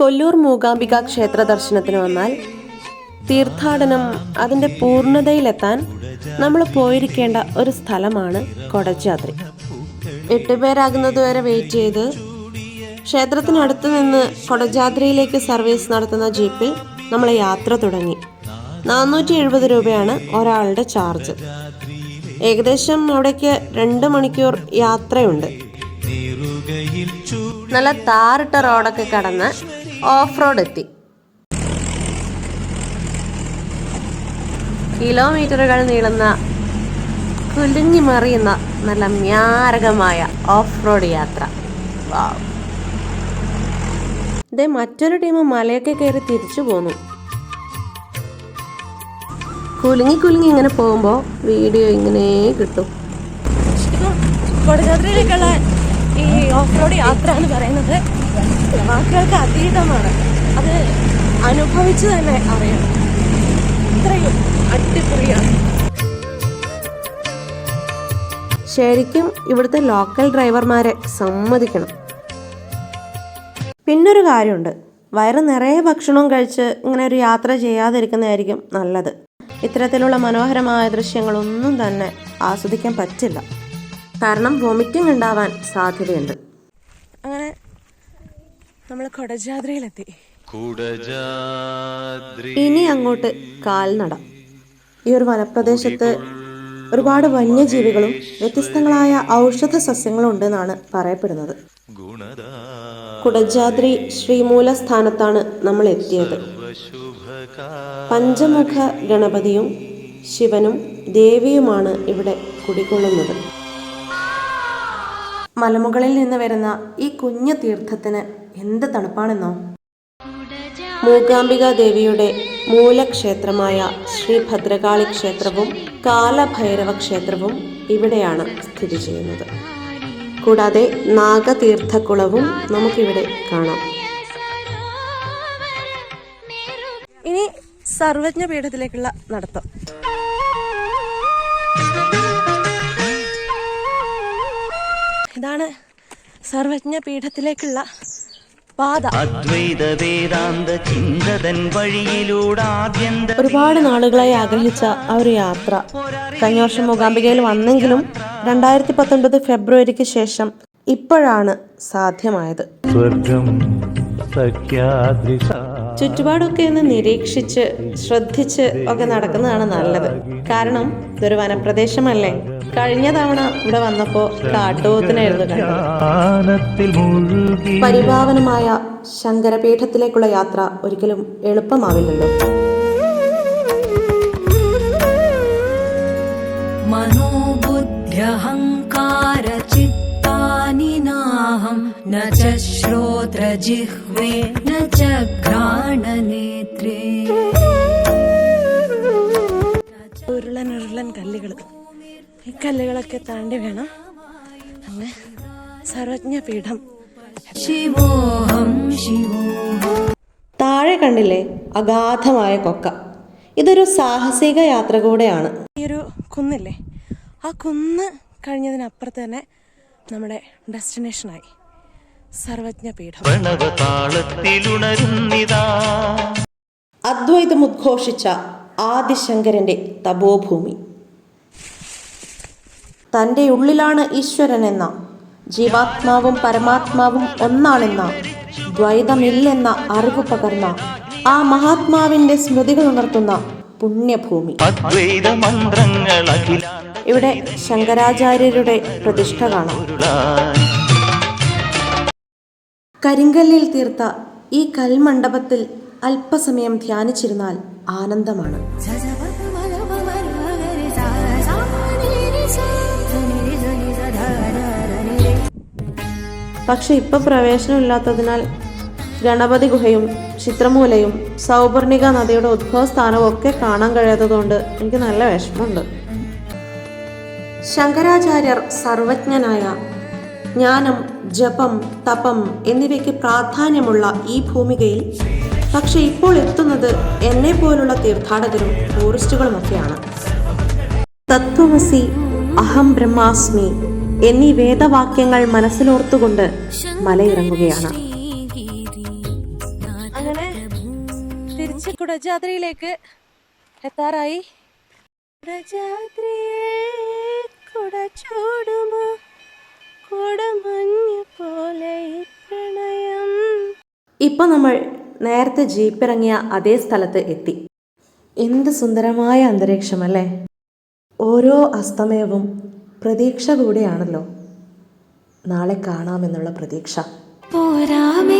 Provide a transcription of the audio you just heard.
കൊല്ലൂർ മൂകാംബിക ക്ഷേത്ര ദർശനത്തിന് വന്നാൽ തീർത്ഥാടനം അതിന്റെ പൂർണതയിലെത്താൻ നമ്മൾ പോയിരിക്കേണ്ട ഒരു സ്ഥലമാണ് കൊടജാദ്രി എട്ട് പേരാകുന്നതുവരെ വെയിറ്റ് ചെയ്ത് ക്ഷേത്രത്തിനടുത്ത് നിന്ന് കൊടജാദ്രിയിലേക്ക് സർവീസ് നടത്തുന്ന ജീപ്പിൽ നമ്മൾ യാത്ര തുടങ്ങി. നാനൂറ്റി എഴുപത് രൂപയാണ് ഒരാളുടെ ചാർജ്. ഏകദേശം അവിടേക്ക് രണ്ട് മണിക്കൂർ യാത്രയുണ്ട്. നല്ല താറിട്ട റോഡൊക്കെ കടന്ന് ഓഫ് റോഡ് എത്തി കിലോമീറ്ററുകൾ നീളുന്ന കുലുങ്ങി മറിയുന്ന നല്ല മ്യാരകമായ ഓഫ് റോഡ് യാത്ര. വാവ്. ദേ മറ്റൊരു ടീം മലയൊക്കെ കയറി തിരിച്ചു പോന്നു. കുലുങ്ങി കുലുങ്ങി ഇങ്ങനെ പോകുമ്പോൾ വീഡിയോ ഇങ്ങനെ കിട്ടും. ഇപ്പം കൊടജാദ്രിയിലേക്കുള്ള ഈ ഓഫ് റോഡ് യാത്ര എന്ന് പറയുന്നത് വാക്കുകൾക്ക് അതീതമാണ് അത് അനുഭവിച്ചു തന്നെ അറിയണം. ഇത്രയും അടിപൊളിയാണ്. ശരിക്കും ഇവിടുത്തെ ലോക്കൽ ഡ്രൈവർമാരെ സമ്മതിക്കണം. പിന്നൊരു കാര്യമുണ്ട്. വയറ് നിറയെ ഭക്ഷണവും കഴിച്ച് ഇങ്ങനെ ഒരു യാത്ര ചെയ്യാതിരിക്കുന്നതായിരിക്കും നല്ലത്. ഇത്തരത്തിലുള്ള മനോഹരമായ ദൃശ്യങ്ങളൊന്നും തന്നെ ആസ്വദിക്കാൻ പറ്റില്ല. കാരണം വോമിറ്റിംഗ് ഉണ്ടാവാൻ സാധ്യതയുണ്ട്. അങ്ങനെ നമ്മൾ കൊടജാദ്രയിലെത്തി. കുടജാദ്രി ഇനി അങ്ങോട്ട് കാൽനട. ഈ ഒരു വനപ്രദേശത്ത് ഒരുപാട് വന്യജീവികളും വ്യത്യസ്തങ്ങളായ ഔഷധ സസ്യങ്ങളും ഉണ്ടെന്നാണ് പറയപ്പെടുന്നത് കുടജാദ്രി ശ്രീമൂല സ്ഥാനത്താണ് നമ്മൾ എത്തിയത് പഞ്ചമുഖ ഗണപതിയും ശിവനും ദേവിയുമാണ് ഇവിടെ കുടികൊള്ളുന്നത്. മലമുകളിൽ നിന്ന് വരുന്ന ഈ കുഞ്ഞു തീർത്ഥത്തിന് എന്ത് തണുപ്പാണെന്നോ. മൂകാംബിക ദേവിയുടെ മൂലക്ഷേത്രമായ ശ്രീ ഭദ്രകാളി ക്ഷേത്രവും കാലഭൈരവ ക്ഷേത്രവും ഇവിടെയാണ് സ്ഥിതി ചെയ്യുന്നത്. കൂടാതെ നാഗതീർത്ഥക്കുളവും നമുക്കിവിടെ കാണാം. ഇനി സർവജ്ഞ പീഠത്തിലേക്കുള്ള നടത്തം. ഇതാണ് സർവജ്ഞ പീഠത്തിലേക്കുള്ള പാത. അദ്വൈത വേദാന്ത ചിന്തതൻ വഴിയിലൂടെ ഒരുപാട് നാളുകളായി ആഗ്രഹിച്ച ആ ഒരു യാത്ര. കഴിഞ്ഞ വർഷം മൂകാംബികയിൽ വന്നെങ്കിലും രണ്ടായിരത്തി പത്തൊൻപത് ഫെബ്രുവരിക്ക് ശേഷം ഇപ്പോഴാണ് സാധ്യമായത്. ചുറ്റുപാടൊക്കെ ഒന്ന് നിരീക്ഷിച്ച് ശ്രദ്ധിച്ച് ഒക്കെ നടക്കുന്നതാണ് നല്ലത്. കാരണം ഇതൊരു വനപ്രദേശമല്ലേ? കഴിഞ്ഞ തവണ ഇവിടെ വന്നപ്പോൾ കാട്ടുപോത്തിനായിരുന്നു കണ്ടത്. പരിഭാവനമായ ശങ്കരപീഠത്തിലേക്കുള്ള യാത്ര ഒരിക്കലും എളുപ്പമാവില്ലല്ലോ. മനോബുദ്ധ്യഹങ്കാര ചിത്താനിനാഹം ന ച ശ്രോത്രജിഹ്വേ ന ച ഘ്രാണനേത്രേ. ഉരുളൻ ഉരുളൻ കല്ലുകൾ ഈ കല്ലുകളൊക്കെ താണ്ടി വേണം. അങ്ങ് സർവജ്ഞപീഠം താഴെ കണ്ടില്ലേ അഗാധമായ കൊക്ക. ഇതൊരു സാഹസിക യാത്ര കൂടെയാണ് ഈ ഒരു കുന്നില്ലേ? ആ കുന്ന് കഴിഞ്ഞതിനപ്പുറത്ത് തന്നെ നമ്മുടെ ഡെസ്റ്റിനേഷനായി. സർവജ്ഞപീഠം അദ്വൈതം ഉദ്ഘോഷിച്ച ആദിശങ്കരന്റെ തപോഭൂമി. തന്റെ ഉള്ളിലാണ് ഈശ്വരനെന്ന ജീവാത്മാവും പരമാത്മാവും ഒന്നാണെന്ന ദ്വൈതമില്ലെന്ന അറിവ് പകർന്ന ആ മഹാത്മാവിന്റെ സ്മൃതികൾ ഉണർത്തുന്ന പുണ്യഭൂമി. ഇവിടെ ശങ്കരാചാര്യരുടെ പ്രതിഷ്ഠ കാണാം. കരിങ്കല്ലിൽ തീർത്ത ഈ കൽമണ്ഡപത്തിൽ അല്പസമയം ധ്യാനിച്ചിരുന്നാൽ ആനന്ദമാണ്. പക്ഷെ ഇപ്പൊ പ്രവേശനമില്ലാത്തതിനാൽ ഗണപതി ഗുഹയും ചിത്രമൂലയും സൗപർണിക നദിയുടെ ഉദ്ഭവ സ്ഥാനവും ഒക്കെ കാണാൻ കഴിയാത്തതുകൊണ്ട് എനിക്ക് നല്ല വിഷമമുണ്ട്. ശങ്കരാചാര്യർ സർവജ്ഞനായ ജ്ഞാനം ജപം തപം എന്നിവയ്ക്ക് പ്രാധാന്യമുള്ള ഈ ഭൂമികയിൽ പക്ഷെ ഇപ്പോൾ എത്തുന്നത് എന്നെ പോലുള്ള തീർത്ഥാടകരും ടൂറിസ്റ്റുകളുമൊക്കെയാണ്. തത്വമസി അഹം ബ്രഹ്മാസ്മി എന്നീ വേദവാക്യങ്ങൾ മനസ്സിലോർത്തുകൊണ്ട് മലയിറങ്ങുകയാണ്. അങ്ങനെ തിരിച്ച് കുടജാദ്രിയിലേക്ക് എത്താറായി. ഇപ്പൊ കുട ചൂടുമോ? കുടമഞ്ഞ് പോലെ ഈ പ്രണയം. നമ്മൾ നേരത്തെ ജീപ്പിറങ്ങിയ അതേ സ്ഥലത്ത് എത്തി. എന്ത് സുന്ദരമായ അന്തരീക്ഷം അല്ലേ ഓരോ അസ്തമയവും പ്രതീക്ഷ കൂടെയാണല്ലോ. നാളെ കാണാമെന്നുള്ള പ്രതീക്ഷ. പോരാമേ